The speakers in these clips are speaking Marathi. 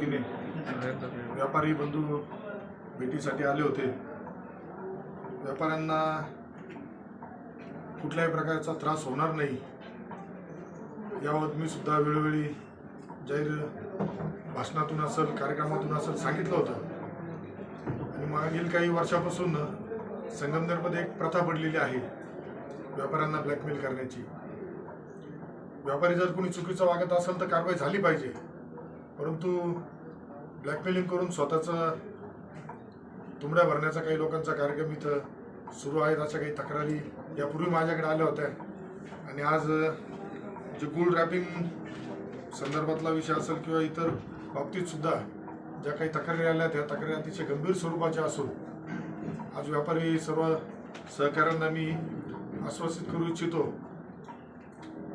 वतीने व्यापारी बंधू भेटीसाठी आले होते. व्यापाऱ्यांना कुठल्याही प्रकारचा त्रास होणार नाही. याबाबत मी सुद्धा वेळोवेळी जाहीर भाषणातून असेल कार्यक्रमातून असेल सांगितलं होतं. आणि मागील काही वर्षापासून संगमनेरमध्ये एक प्रथा पडलेली आहे व्यापाऱ्यांना ब्लॅकमेल करण्याची. व्यापारी जर कोणी चुकीचं वागत असेल तर कारवाई झाली पाहिजे. परंतु ब्लॅकमेलिंग करून स्वतःचा तुंबड्या भरण्याचा काही लोकांचा कार्यक्रम इथं सुरू आहेत अशा काही तक्रारी यापूर्वी माझ्याकडे आल्या होत्या. आणि आज जे गुळ रॅपिंग संदर्भातला विषय असेल किंवा इतर बाबतीतसुद्धा ज्या काही तक्रारी आल्या त्या तक्रारी अतिशय गंभीर स्वरूपाच्या असून आज व्यापारी सर्व सहकाऱ्यांना मी आश्वासित करू इच्छितो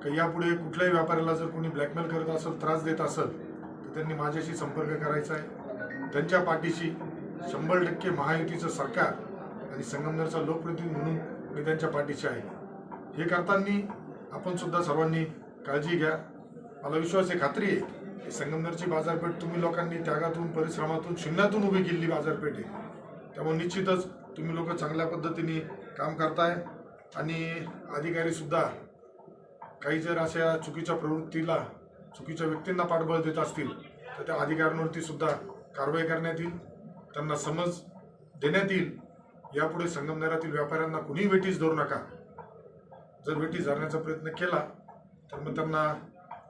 की यापुढे कुठल्याही व्यापाऱ्याला जर कोणी ब्लॅकमेल करत असेल त्रास देत असेल त्यांनी माझ्याशी संपर्क करायचा आहे. त्यांच्या पाठीशी शंभर टक्के महायुतीचं सरकार आणि संगमनेरचा लोकप्रतिनिधी म्हणून मी त्यांच्या पाठीशी आहे. हे करताना आपण सुद्धा सर्वांनी काळजी घ्या. मला विश्वास आहे खात्री आहे की संगमनेरची बाजारपेठ तुम्ही लोकांनी त्यागातून परिश्रमातून शून्यातून उभी केलेली बाजारपेठ आहे. त्यामुळे निश्चितच तुम्ही लोक चांगल्या पद्धतीने काम करताय आणि अधिकारीसुद्धा काही जर अशा चुकीच्या प्रवृत्तीला चुकीच्या व्यक्तींना पाठबळ देत असतील तर त्या अधिकाऱ्यांवरती सुद्धा कारवाई करण्यात येईल. त्यांना समज देण्यात येईल. यापुढे संगमनेरातील व्यापाऱ्यांना कुणीही वेटीस धरू नका. जर वेटीस धरण्याचा प्रयत्न केला तर मग त्यांना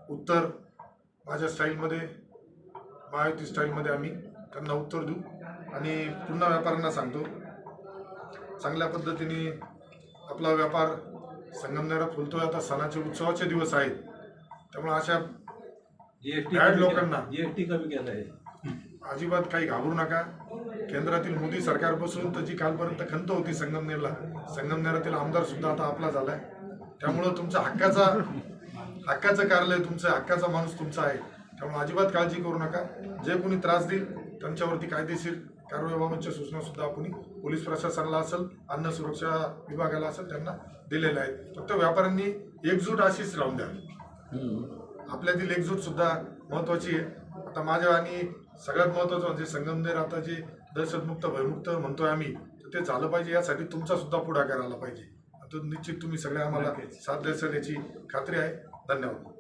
उत्तर माझ्या स्टाईलमध्ये महायुती स्टाईलमध्ये आम्ही त्यांना उत्तर देऊ आणि पुन्हा व्यापाऱ्यांना सांगतो. चांगल्या पद्धतीने आपला व्यापार संगमनेरात फुलतोय. आता सणाचे उत्सवाचे दिवस आहेत. त्यामुळे अशा जीएसटी Bad लोकांना. जीएसटी कमी केला आहे. अजिबात काही घाबरू नका. केंद्रातील मोदी सरकारपासून तर जी कालपर्यंत खंत होती संगमनेरला संगमनेरातील आमदार सुद्धा आता आपला झालाय. त्यामुळं तुमचा हक्काचा हक्काचं कार्यालय तुमचं आहे, हक्काचा माणूस तुमचा आहे. त्यामुळे अजिबात काळजी करू नका. जे कोणी त्रास देईल त्यांच्यावरती कायदेशीर कारवाईबाबतच्या सूचना सुद्धा आपण पोलीस प्रशासनाला असेल अन्न सुरक्षा विभागाला असेल त्यांना दिलेल्या आहेत. फक्त व्यापाऱ्यांनी एकजूट अशीच राहून द्या. आपल्यातील एकजूट सुद्धा महत्वाची आहे. आता माझ्या आणि सगळ्यात महत्वाचं म्हणजे संगमनेर आता जे दहशतमुक्त भयमुक्त म्हणतोय आम्ही तर ते झालं पाहिजे. यासाठी तुमचा सुद्धा पुढाकार आला पाहिजे. आता निश्चित तुम्ही सगळे आम्हाला साथ द्याल याची खात्री आहे. धन्यवाद.